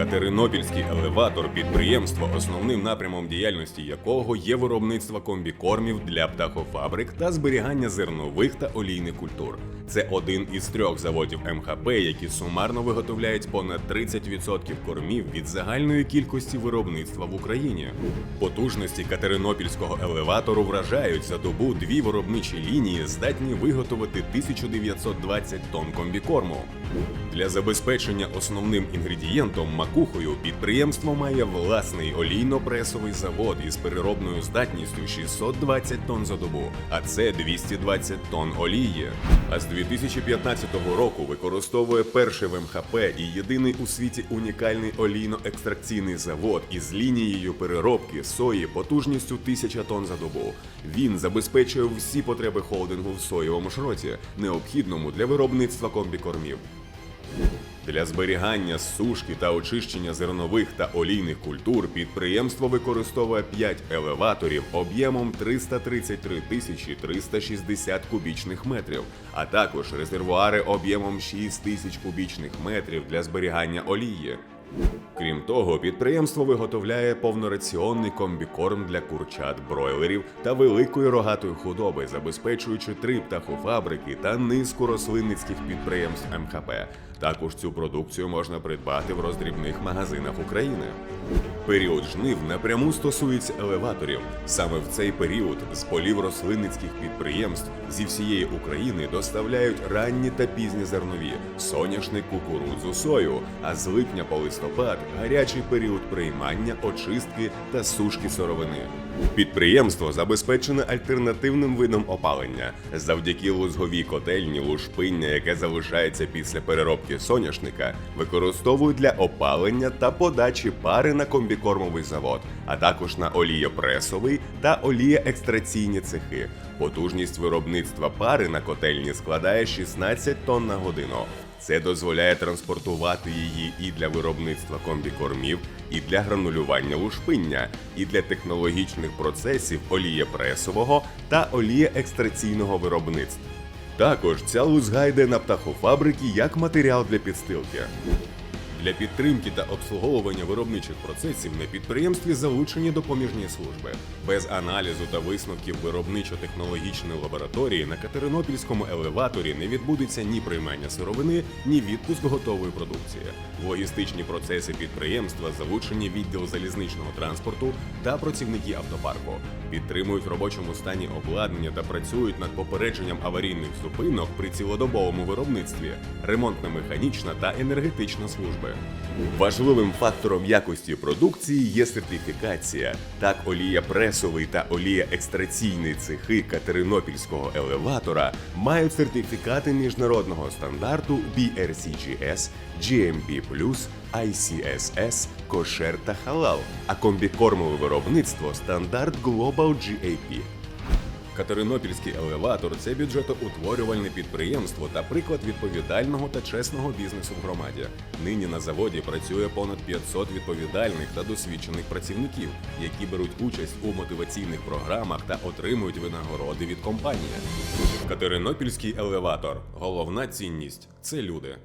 Катеринопільський елеватор підприємство, основним напрямом діяльності якого є виробництво комбікормів для птахофабрик та зберігання зернових та олійних культур. Це один із трьох заводів МХП, які сумарно виготовляють понад 30% кормів від загальної кількості виробництва в Україні. Потужності Катеринопільського елеватору вражають за добу дві виробничі лінії, здатні виготовити 1920 тонн комбікорму. Для забезпечення основним інгредієнтом макухою підприємство має власний олійно-пресовий завод із переробною здатністю 620 тонн за добу, а це 220 тонн олії. А з 2015 року використовує перший в МХП і єдиний у світі унікальний олійно-екстракційний завод із лінією переробки сої потужністю 1000 тонн за добу. Він забезпечує всі потреби холдингу в соєвому шроті, необхідному для виробництва комбікормів. Для зберігання, сушки та очищення зернових та олійних культур підприємство використовує 5 елеваторів об'ємом 333 тисячі 360 кубічних метрів, а також резервуари об'ємом 6 тисяч кубічних метрів для зберігання олії. Крім того, підприємство виготовляє повнораціонний комбікорм для курчат, бройлерів та великої рогатої худоби, забезпечуючи три птахофабрики та низку рослинницьких підприємств МХП. Також цю продукцію можна придбати в роздрібних магазинах України. Період жнив напряму стосується елеваторів. Саме в цей період з полів рослинницьких підприємств зі всієї України доставляють ранні та пізні зернові, соняшник, кукурудзу, сою, а з липня по листопад гарячий період приймання, очистки та сушки сировини. Підприємство забезпечене альтернативним видом опалення завдяки лузговій котельні лушпиння, яке залишається після переробки соняшника, використовують для опалення та подачі пари на комбікормовий завод, а також на олієпресовий та олієекстраційні цехи. Потужність виробництва пари на котельні складає 16 тонн на годину. Це дозволяє транспортувати її і для виробництва комбікормів, і для гранулювання лушпиння, і для технологічних процесів олієпресового та олієекстраційного виробництва. Також ця лузга йде на птахофабрики як матеріал для підстилки. Для підтримки та обслуговування виробничих процесів на підприємстві залучені допоміжні служби. Без аналізу та висновків виробничо-технологічної лабораторії на Катеринопільському елеваторі не відбудеться ні приймання сировини, ні відпуск готової продукції. В логістичні процеси підприємства залучені відділ залізничного транспорту та працівники автопарку. Підтримують в робочому стані обладнання та працюють над попередженням аварійних зупинок при цілодобовому виробництві, ремонтно-механічна та енергетична служби. Важливим фактором якості продукції є сертифікація. Так, олія пресовий та олія екстраційний цехи Катеринопільського елеватора мають сертифікати міжнародного стандарту BRCGS, GMP+, ICSS, кошер та халал, а комбікормове виробництво стандарт Global GAP. Катеринопільський елеватор це бюджетоутворювальне підприємство та приклад відповідального та чесного бізнесу в громаді. Нині на заводі працює понад 500 відповідальних та досвідчених працівників, які беруть участь у мотиваційних програмах та отримують винагороди від компанії. Катеринопільський елеватор. Головна цінність це люди.